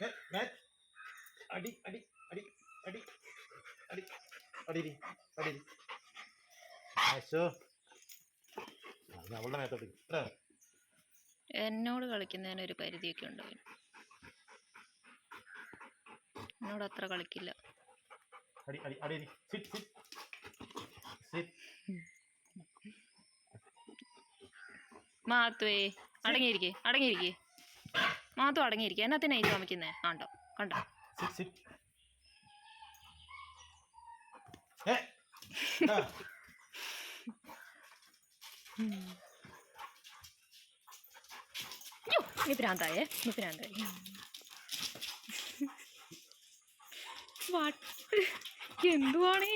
അടി അടി അടി അടി അടി. അടിരി അടിരി അശോ. ആ, ഇനി അവളുടെ മേത്തോട്ട് ഇത്ര എന്നോട് കളിക്കുന്നതിന് ഒരു പരിധിയൊക്കെ ഉണ്ട്. എന്നോട് അത്ര കളിക്കില്ല. അടി അടി അടിരി സിറ്റ് സിറ്റ് സിറ്റ് മാത്തുവേ അടങ്ങിയിരിക്കേ അടങ്ങിയിരിക്കേ. മാത്തു അടങ്ങിയിരിക്കുക. എന്നത്തിനാ ഇത് കാമിക്കുന്നേ കണ്ടോ? കണ്ടോ? നീ ഭ്രാന്തായേ? നീ എന്തുവാണ്?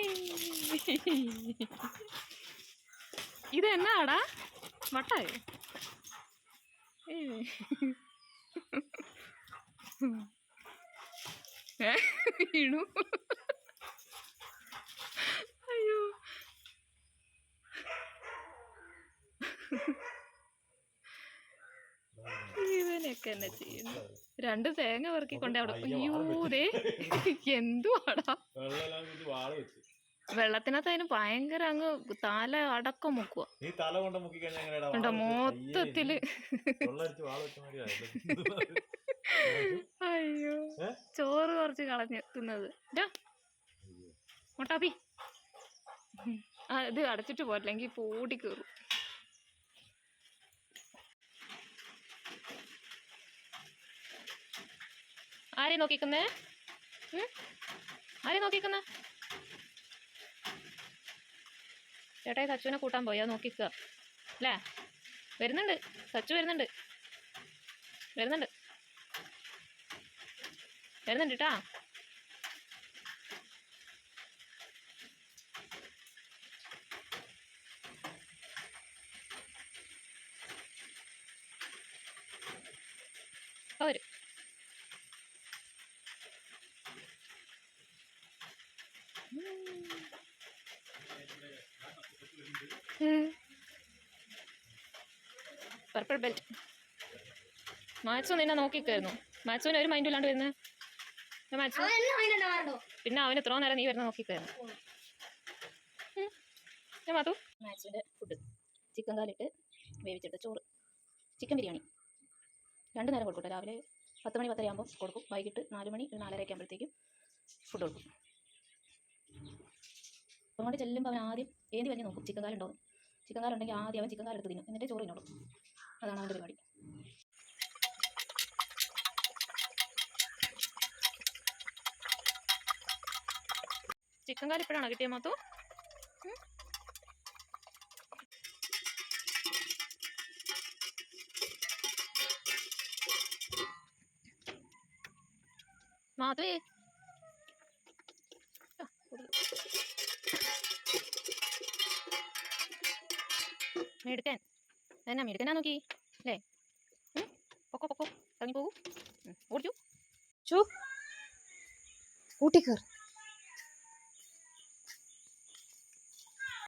ഇത് എന്നാടാ വട്ടായോ? ഏ. വീണു. അയ്യോ. ഇവനൊക്കെ എന്നെ ചെയ്യുന്നു. രണ്ട് തേങ്ങ പെറുക്കി കൊണ്ട് അവിടെ അയ്യോ ദേ എന്തുവാടാ? വെള്ളത്തിനകത്ത് അതിന് ഭയങ്കര അങ്ങ് തല അടക്കം മുക്കുക നീ കളഞ്ഞ് തിന്നത് മുട്ടാപ്പി. ആ ഇത് അടച്ചിട്ട് പോയില്ലെങ്കിൽ പൂട്ടി കയറും ആരെ നോക്കിക്കുന്നേ ആരെ നോക്കിക്കുന്നേ ചേട്ടായി സച്ചുവിനെ കൂട്ടാൻ പോയാ. നോക്കിക്കുക അല്ലേ? വരുന്നുണ്ട്. സച്ചു വരുന്നുണ്ട്. വരുന്നുണ്ട്. വരുന്നുണ്ട് കേട്ടാ. പർപ്പിൾ ബെൽറ്റ് മാത്സു നിന്നെ നോക്കിക്കായിരുന്നു. മാത്സുവിന് ഒരു മൈൻഡ് ഇല്ലാണ്ട് വരുന്നത് മാത്സു? പിന്നെ അവന് എത്രയോ നേരം നീ വരുന്ന നോക്കിക്കായിരുന്നു. ഞാൻ മാത്തു? മാത്സുവിന്റെ ഫുഡ് ചിക്കൻ കാലിട്ട് വേവിച്ചിട്ട് ചോറ്. ചിക്കൻ ബിരിയാണി. രണ്ട് നേരം കൊടുക്കും രാവിലെ പത്ത് മണി പത്തര ആകുമ്പോൾ കൊടുക്കും. വൈകിട്ട് നാല് മണി ഒരു നാലരയൊക്കെ ആകുമ്പോഴത്തേക്കും ഫുഡ് കൊടുക്കും. അങ്ങോട്ട് ചെല്ലുമ്പോൾ അവൻ ആദ്യം ഏന്തി വലിയ നോക്കും? ചിക്കൻ കാലുണ്ടോ ചിക്കൻ കാലുണ്ടെങ്കിൽ ആദ്യം അവൻ ചിക്കൻ കാലെടുത്ത് തിന്നും. എന്നിട്ട് ചോറ് തിന്നോളും. അതാണ് അവന്റെ പരിപാടി. ചിക്കൻ കാൽ ഇപ്പോഴാണോ കിട്ടിയ മാത്തു? ഉം? മെടുക്കാൻ. എന്നാ മിടുക്കനാ നോക്കി? അല്ലേ? പൊക്കോ പൊക്കോ. ഇറങ്ങി പോകൂ ഓടിച്ചു. ചു കൂട്ടി കയറി